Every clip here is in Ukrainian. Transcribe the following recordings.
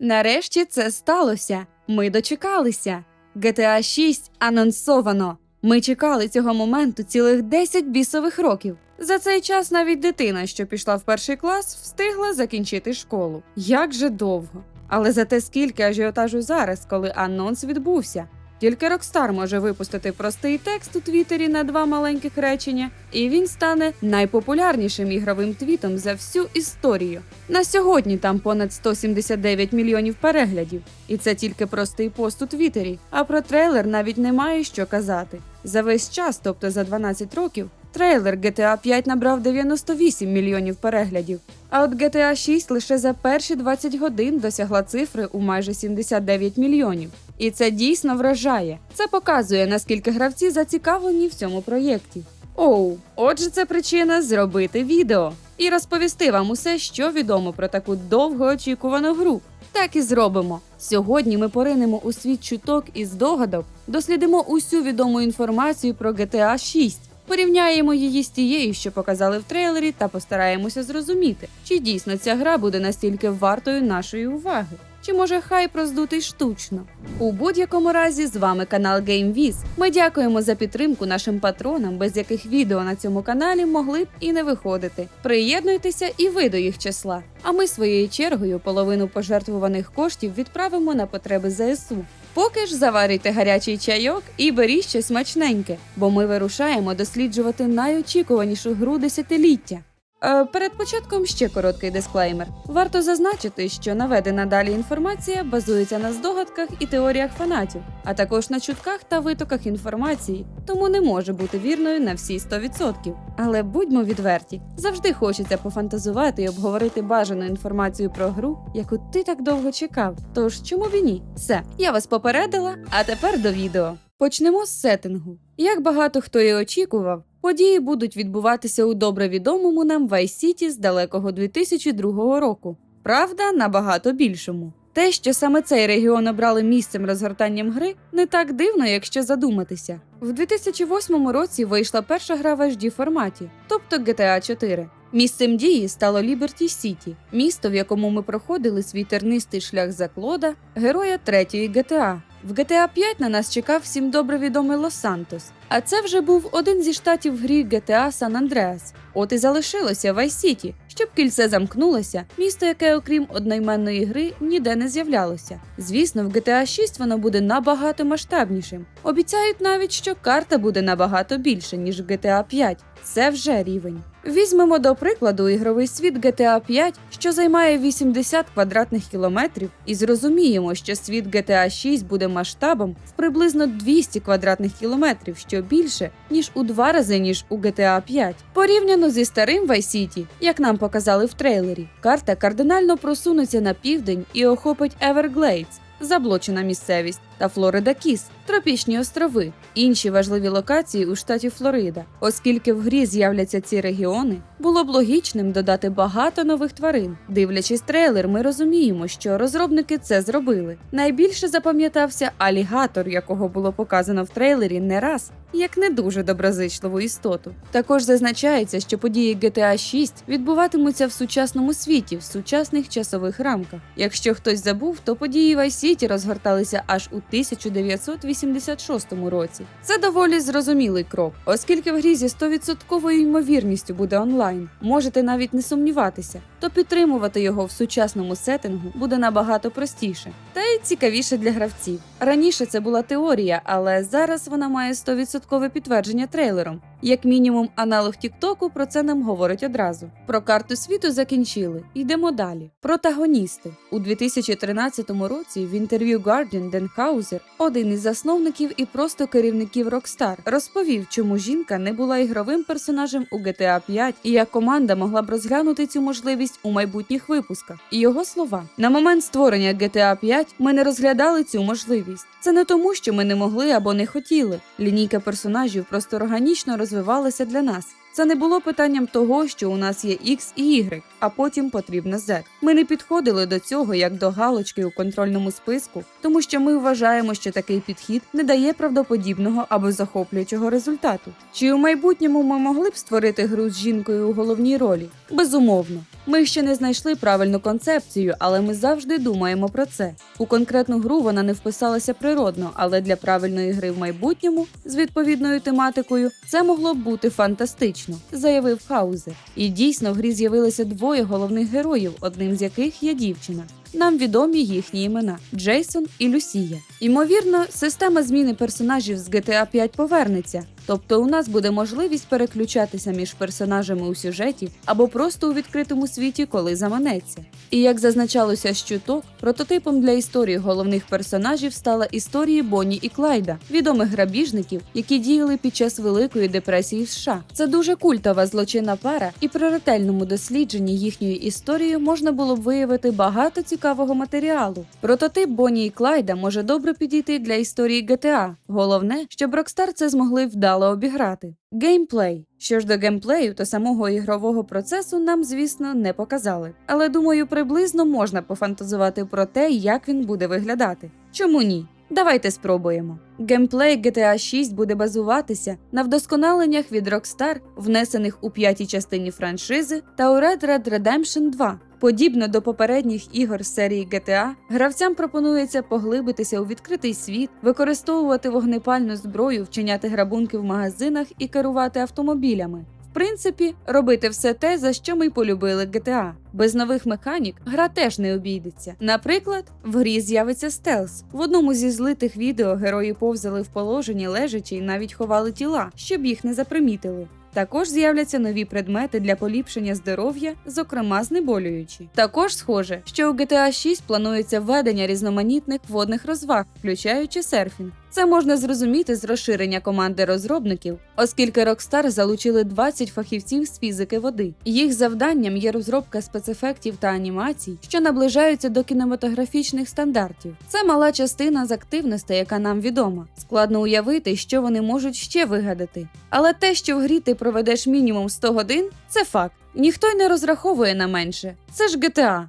Нарешті це сталося. Ми дочекалися. GTA 6 анонсовано. Ми чекали цього моменту цілих 10 бісових років. За цей час навіть дитина, що пішла в перший клас, встигла закінчити школу. Як же довго. Але за те, скільки ажіотажу зараз, коли анонс відбувся. Тільки Rockstar може випустити простий текст у Твіттері на два маленьких речення, і він стане найпопулярнішим ігровим твітом за всю історію. На сьогодні там понад 179 мільйонів переглядів, і це тільки простий пост у Твіттері. А про трейлер навіть немає що казати. За весь час, тобто за 12 років, трейлер GTA 5 набрав 98 мільйонів переглядів. А от GTA 6 лише за перші 20 годин досягла цифри у майже 79 мільйонів. І це дійсно вражає. Це показує, наскільки гравці зацікавлені в цьому проєкті. Оу, отже, це причина зробити відео і розповісти вам усе, що відомо про таку довгоочікувану гру. Так і зробимо. Сьогодні ми поринемо у світ чуток і здогадок, дослідимо усю відому інформацію про GTA 6, порівняємо її з тією, що показали в трейлері, та постараємося зрозуміти, чи дійсно ця гра буде настільки вартою нашої уваги. Чи може хайп роздутий штучно? У будь-якому разі з вами канал GameViz. Ми дякуємо за підтримку нашим патронам, без яких відео на цьому каналі могли б і не виходити. Приєднуйтеся і ви до їх числа. А ми своєю чергою половину пожертвуваних коштів відправимо на потреби ЗСУ. Поки ж заварюйте гарячий чайок і беріть щось смачненьке, бо ми вирушаємо досліджувати найочікуванішу гру десятиліття. Е, перед початком ще короткий дисклеймер. Варто зазначити, що наведена далі інформація базується на здогадках і теоріях фанатів, а також на чутках та витоках інформації, тому не може бути вірною на всі 100%. Але будьмо відверті, завжди хочеться пофантазувати і обговорити бажану інформацію про гру, яку ти так довго чекав. Тож чому б і ні? Все, я вас попередила, а тепер до відео. Почнемо з сеттингу. Як багато хто і очікував, події будуть відбуватися у добре відомому нам City з далекого 2002 року. Правда, набагато більшому. Те, що саме цей регіон обрали місцем розгортанням гри, не так дивно, якщо задуматися. В 2008 році вийшла перша гра в HD форматі, тобто GTA 4. Місцем дії стало Ліберті Сіті, місто, в якому ми проходили свій тернистий шлях за Клода, героя третьої GTA. В GTA 5 на нас чекав всім добре відомий Лос-Сантос, а це вже був один зі штатів грі GTA San Andreas. От і залишилося Vice City, щоб кільце замкнулося, місто, яке, окрім одноіменної гри, ніде не з'являлося. Звісно, в GTA 6 воно буде набагато масштабнішим. Обіцяють навіть, що карта буде набагато більше, ніж в GTA 5. Це вже рівень. Візьмемо до прикладу ігровий світ GTA 5, що займає 80 квадратних кілометрів, і зрозуміємо, що світ GTA 6 буде масштабом в приблизно 200 квадратних кілометрів, що більше ніж у два рази ніж у GTA 5. Порівняно зі старим Vice City, як нам показали в трейлері, карта кардинально просунеться на південь і охопить Everglades, заблочена місцевість, та Флорида Кіс, тропічні острови, інші важливі локації у штаті Флорида. Оскільки в грі з'являться ці регіони, було б логічним додати багато нових тварин. Дивлячись трейлер, ми розуміємо, що розробники це зробили. Найбільше запам'ятався алігатор, якого було показано в трейлері не раз, як не дуже доброзичливу істоту. Також зазначається, що події GTA 6 відбуватимуться в сучасному світі, в сучасних часових рамках. Якщо хтось забув, то події Vice City розгорталися аж у 1986 році. Це доволі зрозумілий крок, оскільки в грі зі 100% ймовірністю буде онлайн. Можете навіть не сумніватися, то підтримувати його в сучасному сеттингу буде набагато простіше та й цікавіше для гравців. Раніше це була теорія, але зараз вона має 100% підтвердження трейлером. Як мінімум, аналог Тіктоку про це нам говорить одразу. Про карту світу закінчили. Йдемо далі. Протагоністи у 2013 році в інтерв'ю Guardian Ден Хаузер, один із засновників і просто керівників Rockstar, розповів, чому жінка не була ігровим персонажем у GTA 5 і як команда могла б розглянути цю можливість у майбутніх випусках. І його слова: на момент створення GTA 5 ми не розглядали цю можливість. Це не тому, що ми не могли або не хотіли. Лінійка персонажів просто органічно розвивалася для нас. Це не було питанням того, що у нас є X і Y, а потім потрібна Z. Ми не підходили до цього як до галочки у контрольному списку, тому що ми вважаємо, що такий підхід не дає правдоподібного або захоплюючого результату. Чи у майбутньому ми могли б створити гру з жінкою у головній ролі? Безумовно. Ми ще не знайшли правильну концепцію, але ми завжди думаємо про це. У конкретну гру вона не вписалася природно, але для правильної гри в майбутньому з відповідною тематикою це могло б бути фантастично, заявив Хаузер. І дійсно в грі з'явилося двоє головних героїв, одним з яких є дівчина. Нам відомі їхні імена Джейсон і Люсія. Ймовірно, система зміни персонажів з GTA 5 повернеться, тобто у нас буде можливість переключатися між персонажами у сюжеті або просто у відкритому світі, коли заманеться. І як зазначалося з чуток, прототипом для історії головних персонажів стала історії Бонні і Клайда, відомих грабіжників, які діяли під час Великої депресії в США. Це дуже культова злочинна пара, і при ретельному дослідженні їхньої історії можна було б виявити багато цікавого матеріалу. Прототип Бонні і Клайда може добре підійти для історії GTA. Головне, щоб Rockstar це змогли вдало обіграти. Геймплей. Що ж до геймплею, то самого ігрового процесу нам, звісно, не показали. Але думаю, приблизно можна пофантазувати про те, як він буде виглядати. Чому ні? Давайте спробуємо. Геймплей GTA 6 буде базуватися на вдосконаленнях від Rockstar, внесених у п'ятій частині франшизи, та у Red Red Redemption 2. Подібно до попередніх ігор серії GTA, гравцям пропонується поглибитися у відкритий світ, використовувати вогнепальну зброю, вчиняти грабунки в магазинах і керувати автомобілями. В принципі, робити все те, за що ми полюбили GTA. Без нових механік гра теж не обійдеться. Наприклад, в грі з'явиться стелс. В одному зі злитих відео герої повзали в положенні лежачи і навіть ховали тіла, щоб їх не запримітили. Також з'являться нові предмети для поліпшення здоров'я, зокрема знеболюючі. Також схоже, що у GTA 6 планується введення різноманітних водних розваг, включаючи серфінг. Це можна зрозуміти з розширення команди розробників, оскільки Rockstar залучили 20 фахівців з фізики води. Їх завданням є розробка спецефектів та анімацій, що наближаються до кінематографічних стандартів. Це мала частина з активностей, яка нам відома. Складно уявити, що вони можуть ще вигадати. Але те, що в грі ти проведеш мінімум 100 годин, це факт. Ніхто й не розраховує на менше. Це ж GTA.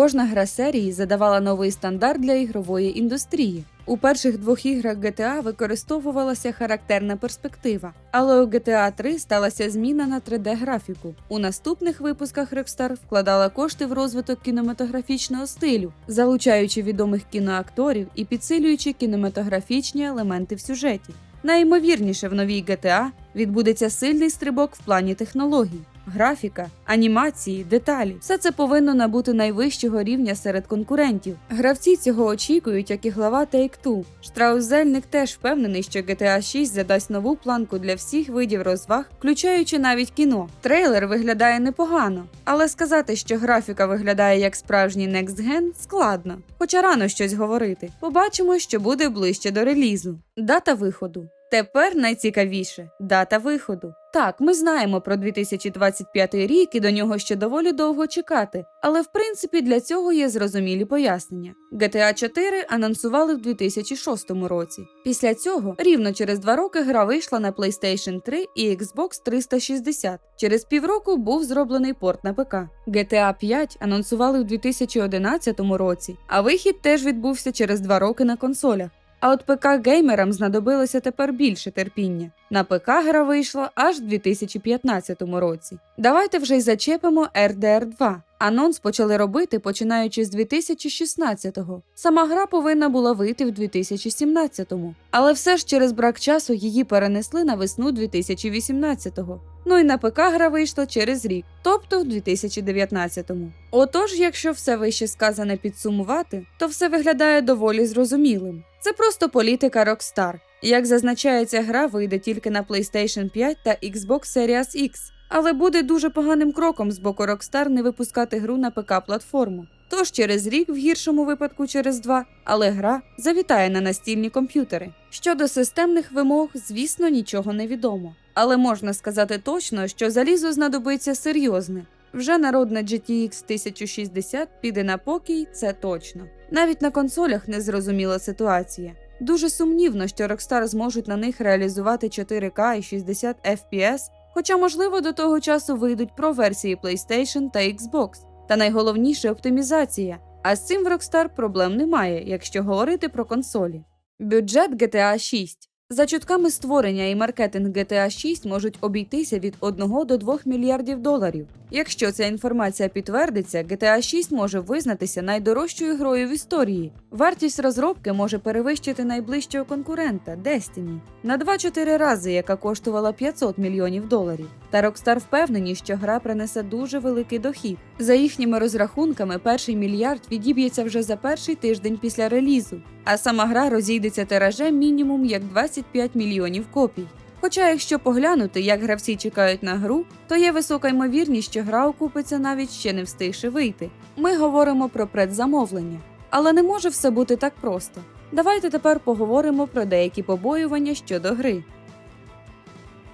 Кожна гра серії задавала новий стандарт для ігрової індустрії. У перших двох іграх GTA використовувалася характерна перспектива, але у GTA 3 сталася зміна на 3D-графіку. У наступних випусках Rockstar вкладала кошти в розвиток кінематографічного стилю, залучаючи відомих кіноакторів і підсилюючи кінематографічні елементи в сюжеті. Найімовірніше в новій GTA відбудеться сильний стрибок в плані технологій. Графіка, анімації, деталі все це повинно набути найвищого рівня серед конкурентів. Гравці цього очікують, як і глава Take-Two. Штраус-Зельник теж впевнений, що GTA 6 задасть нову планку для всіх видів розваг, включаючи навіть кіно. Трейлер виглядає непогано, але сказати, що графіка виглядає як справжній Next Gen, складно. Хоча рано щось говорити. Побачимо, що буде ближче до релізу. Дата виходу. Тепер найцікавіше дата виходу. Так, ми знаємо про 2025 рік і до нього ще доволі довго чекати, але в принципі для цього є зрозумілі пояснення. GTA 4 анонсували в 2006 році. Після цього, рівно через два роки, гра вийшла на PlayStation 3 і Xbox 360. Через півроку був зроблений порт на ПК. GTA 5 анонсували в 2011 році, а вихід теж відбувся через два роки на консолях. А от ПК геймерам знадобилося тепер більше терпіння. На ПК гра вийшла аж в 2015 році. Давайте вже й зачепимо RDR 2. Анонс почали робити починаючи з 2016-го. Сама гра повинна була вийти в 2017-му. Але все ж через брак часу її перенесли на весну 2018-го. Ну і на ПК гра вийшла через рік, тобто в 2019-му. Отож, якщо все вище сказане підсумувати, то все виглядає доволі зрозумілим. Це просто політика Rockstar. Як зазначається, гра вийде тільки на PlayStation 5 та Xbox Series X, але буде дуже поганим кроком з боку Rockstar не випускати гру на ПК-платформу. Тож через рік, в гіршому випадку через два, але гра завітає на настільні комп'ютери. Щодо системних вимог, звісно, нічого не відомо. Але можна сказати точно, що залізо знадобиться серйозне. Вже народна GTX 1060 піде на покій, це точно. Навіть на консолях незрозуміла ситуація. Дуже сумнівно, що Rockstar зможуть на них реалізувати 4К і 60 FPS, хоча, можливо, до того часу вийдуть про версії PlayStation та Xbox. Та найголовніше оптимізація. А з цим в Rockstar проблем немає, якщо говорити про консолі. Бюджет GTA 6 За чутками створення і маркетинг GTA 6 можуть обійтися від 1 до 2 мільярдів доларів. Якщо ця інформація підтвердиться, GTA 6 може визнатися найдорожчою грою в історії. Вартість розробки може перевищити найближчого конкурента Destiny на 2-4 рази, яка коштувала 500 мільйонів доларів. Та Rockstar впевнені, що гра принесе дуже великий дохід. За їхніми розрахунками, перший мільярд відіб'ється вже за перший тиждень після релізу, а сама гра розійдеться тиражем мінімум як 25 мільйонів копій. Хоча, якщо поглянути, як гравці чекають на гру, то є висока ймовірність, що гра окупиться навіть ще не встигши вийти. Ми говоримо про предзамовлення. Але не може все бути так просто. Давайте тепер поговоримо про деякі побоювання щодо гри.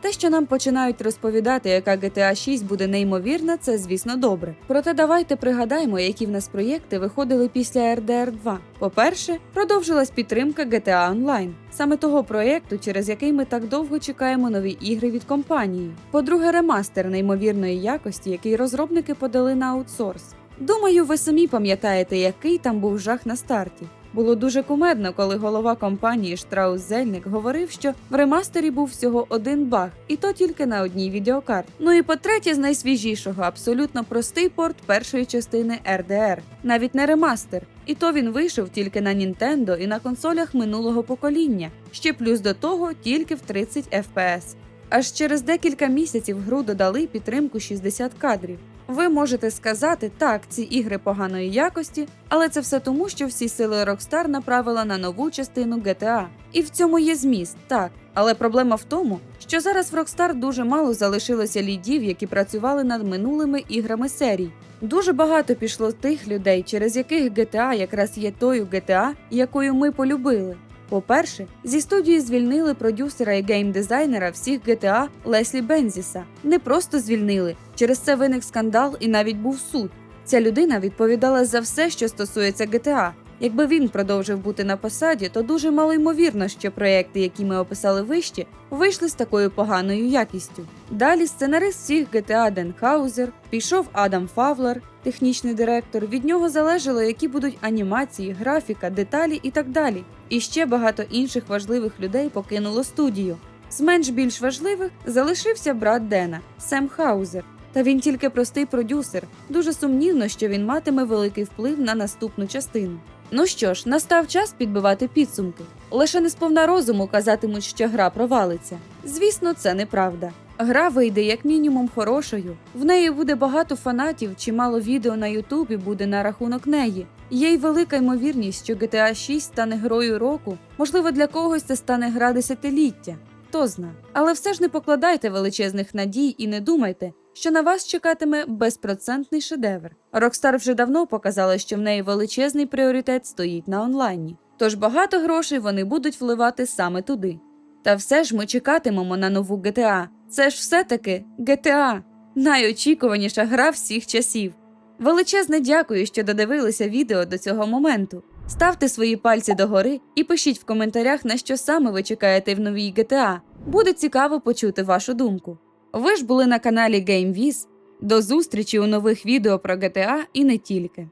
Те, що нам починають розповідати, яка GTA 6 буде неймовірна, це звісно добре. Проте давайте пригадаємо, які в нас проєкти виходили після RDR 2. По-перше, продовжилась підтримка GTA Online, саме того проєкту, через який ми так довго чекаємо нові ігри від компанії. По-друге, ремастер неймовірної якості, який розробники подали на аутсорс. Думаю, ви самі пам'ятаєте, який там був жах на старті. Було дуже кумедно, коли голова компанії Штраус Зельник говорив, що в ремастері був всього один баг, і то тільки на одній відеокарті. Ну і по-третє, з найсвіжішого, абсолютно простий порт першої частини RDR, навіть не ремастер. І то він вийшов тільки на Nintendo і на консолях минулого покоління, ще плюс до того тільки в 30 FPS. Аж через декілька місяців гру додали підтримку 60 кадрів. Ви можете сказати, так, ці ігри поганої якості, але це все тому, що всі сили Rockstar направила на нову частину GTA. І в цьому є зміст, так. Але проблема в тому, що зараз в Rockstar дуже мало залишилося лідів, які працювали над минулими іграми серій. Дуже багато пішло тих людей, через яких GTA якраз є тою GTA, якою ми полюбили. По-перше, зі студії звільнили продюсера і геймдизайнера всіх GTA Леслі Бензіса. Не просто звільнили, через це виник скандал і навіть був суд. Ця людина відповідала за все, що стосується GTA. Якби він продовжив бути на посаді, то дуже мало ймовірно, що проекти, які ми описали вище, вийшли з такою поганою якістю. Далі сценарист всіх GTA Ден Хаузер, пішов Адам Фавлер, технічний директор. Від нього залежало, які будуть анімації, графіка, деталі і так далі. І ще багато інших важливих людей покинуло студію. З менш більш важливих залишився брат Дена Сем Хаузер. Та він тільки простий продюсер. Дуже сумнівно, що він матиме великий вплив на наступну частину. Ну що ж, настав час підбивати підсумки. Лише не сповна розуму казатимуть, що гра провалиться. Звісно, це неправда. Гра вийде як мінімум хорошою. В неї буде багато фанатів, чимало відео на Ютубі буде на рахунок неї. Є й велика ймовірність, що GTA 6 стане грою року. Можливо, для когось це стане гра десятиліття. Хто зна. Але все ж не покладайте величезних надій і не думайте, що на вас чекатиме безпроцентний шедевр. Rockstar вже давно показала, що в неї величезний пріоритет стоїть на онлайні. Тож багато грошей вони будуть вливати саме туди. Та все ж ми чекатимемо на нову GTA. Це ж все-таки GTA! найочікуваніша гра всіх часів. Величезне дякую, що додивилися відео до цього моменту. Ставте свої пальці догори і пишіть в коментарях, на що саме ви чекаєте в новій GTA. Буде цікаво почути вашу думку. Ви ж були на каналі GameViz. До зустрічі у нових відео про GTA і не тільки.